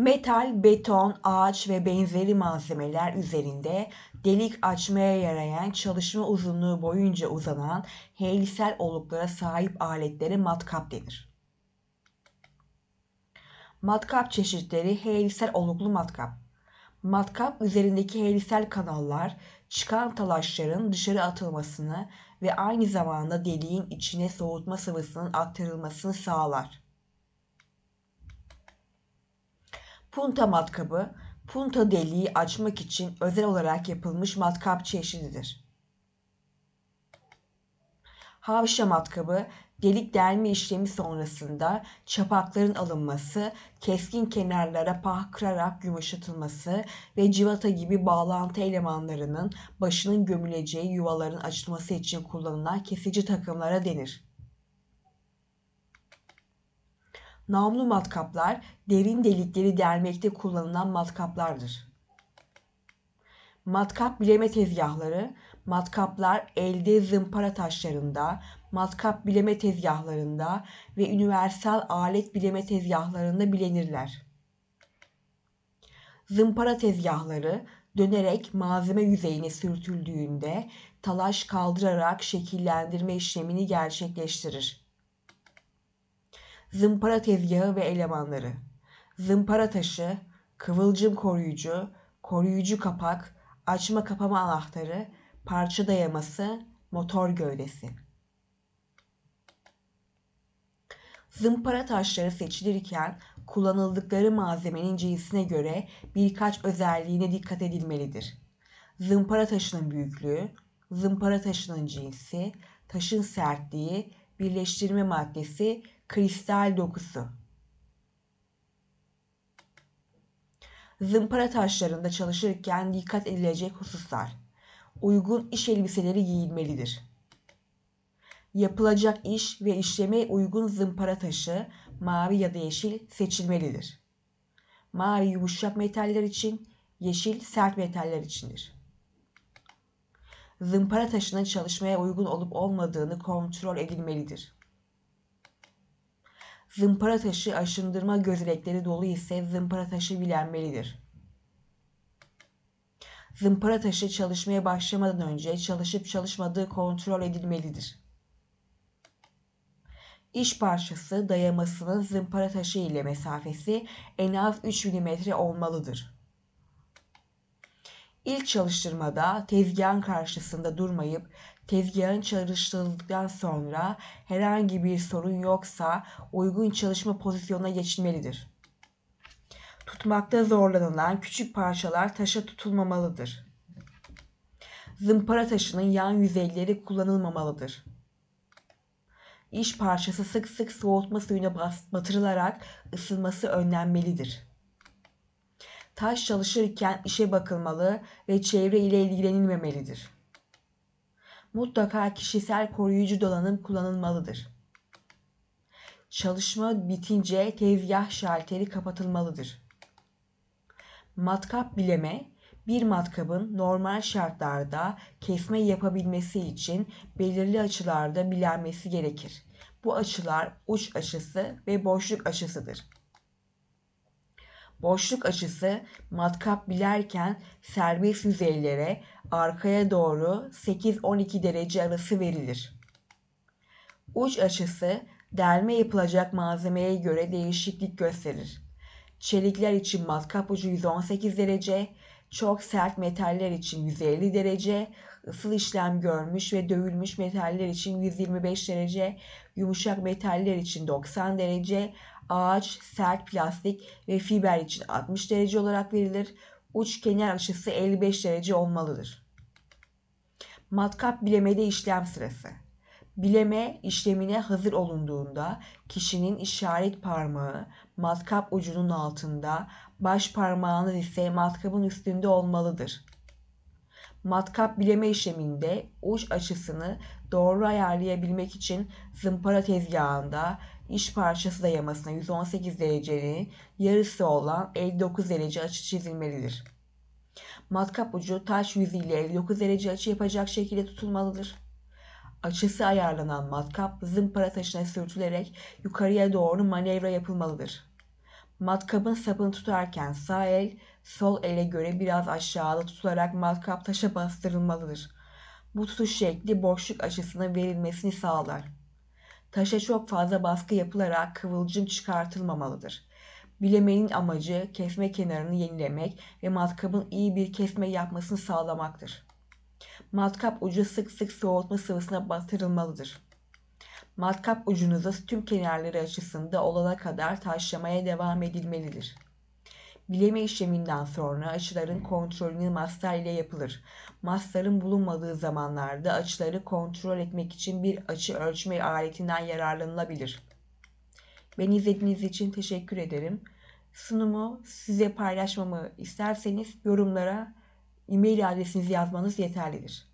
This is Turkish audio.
Metal, beton, ağaç ve benzeri malzemeler üzerinde delik açmaya yarayan çalışma uzunluğu boyunca uzanan helisel oluklara sahip aletlere matkap denir. Matkap çeşitleri helisel oluklu matkap. Matkap üzerindeki helisel kanallar çıkan talaşların dışarı atılmasını ve aynı zamanda deliğin içine soğutma sıvısının aktarılmasını sağlar. Punta matkabı, punta deliği açmak için özel olarak yapılmış matkap çeşididir. Havşa matkabı, delik delme işlemi sonrasında çapakların alınması, keskin kenarlara pah kırarak yumuşatılması ve civata gibi bağlantı elemanlarının başının gömüleceği yuvaların açılması için kullanılan kesici takımlara denir. Namlu matkaplar derin delikleri delmekte kullanılan matkaplardır. Matkap bileme tezgahları, matkaplar elde zımpara taşlarında, matkap bileme tezgahlarında ve universal alet bileme tezgahlarında bilenirler. Zımpara tezgahları dönerek malzeme yüzeyine sürtüldüğünde talaş kaldırarak şekillendirme işlemini gerçekleştirir. Zımpara tezgahı ve elemanları. Zımpara taşı, kıvılcım koruyucu, koruyucu kapak, açma kapama anahtarı, parça dayaması, motor gövdesi. Zımpara taşları seçilirken kullanıldıkları malzemenin cinsine göre birkaç özelliğine dikkat edilmelidir. Zımpara taşının büyüklüğü, zımpara taşının cinsi, taşın sertliği, birleştirme maddesi, kristal dokusu. Zımpara taşlarında çalışırken dikkat edilecek hususlar. Uygun iş elbiseleri giyilmelidir. Yapılacak iş ve işleme uygun zımpara taşı mavi ya da yeşil seçilmelidir. Mavi yumuşak metaller için, yeşil sert metaller içindir. Zımpara taşının çalışmaya uygun olup olmadığını kontrol edilmelidir. Zımpara taşı aşındırma gözenekleri dolu ise zımpara taşı bilenmelidir. Zımpara taşı çalışmaya başlamadan önce çalışıp çalışmadığı kontrol edilmelidir. İş parçası dayamasının zımpara taşı ile mesafesi en az 3 mm olmalıdır. İlk çalıştırmada tezgahın karşısında durmayıp tezgahın çalıştırıldıktan sonra herhangi bir sorun yoksa uygun çalışma pozisyonuna geçilmelidir. Tutmakta zorlanılan küçük parçalar taşa tutulmamalıdır. Zımpara taşının yan yüzeyleri kullanılmamalıdır. İş parçası sık sık soğutma suyuna batırılarak ısınması önlenmelidir. Taş çalışırken işe bakılmalı ve çevre ile ilgilenilmemelidir. Mutlaka kişisel koruyucu donanım kullanılmalıdır. Çalışma bitince tezgah şalteri kapatılmalıdır. Matkap bileme, bir matkabın normal şartlarda kesme yapabilmesi için belirli açılarda bilenmesi gerekir. Bu açılar uç açısı ve boşluk açısıdır. Boşluk açısı matkap bilerken serbest yüzeylere arkaya doğru 8-12 derece arası verilir. Uç açısı delme yapılacak malzemeye göre değişiklik gösterir. Çelikler için matkap ucu 118 derece, çok sert metaller için 150 derece, ısıl işlem görmüş ve dövülmüş metaller için 125 derece, yumuşak metaller için 90 derece, ağaç, sert plastik ve fiber için 60 derece olarak verilir. Uç kenar açısı 55 derece olmalıdır. Matkap bilemede işlem sırası. Bileme işlemine hazır olunduğunda kişinin işaret parmağı matkap ucunun altında, baş parmağınız ise matkapın üstünde olmalıdır. Matkap bileme işleminde uç açısını doğru ayarlayabilmek için zımpara tezgahında iş parçası dayamasına 118 derecenin yarısı olan 59 derece açı çizilmelidir. Matkap ucu taş yüzüyle 59 derece açı yapacak şekilde tutulmalıdır. Açısı ayarlanan matkap zımpara taşına sürtülerek yukarıya doğru manevra yapılmalıdır. Matkapın sapını tutarken sağ el sol ele göre biraz aşağıda tutularak matkap taşa bastırılmalıdır. Bu tutuş şekli boşluk açısına verilmesini sağlar. Taşa çok fazla baskı yapılarak kıvılcım çıkartılmamalıdır. Bilemenin amacı kesme kenarını yenilemek ve matkabın iyi bir kesme yapmasını sağlamaktır. Matkap ucu sık sık soğutma sıvısına batırılmalıdır. Matkap ucunuza tüm kenarları açısında olana kadar taşlamaya devam edilmelidir. Bileme işleminden sonra açıların kontrolünü mastar ile yapılır. Mastarın bulunmadığı zamanlarda açıları kontrol etmek için bir açı ölçme aletinden yararlanılabilir. Beni izlediğiniz için teşekkür ederim. Sunumu size paylaşmamı isterseniz yorumlara e-mail adresinizi yazmanız yeterlidir.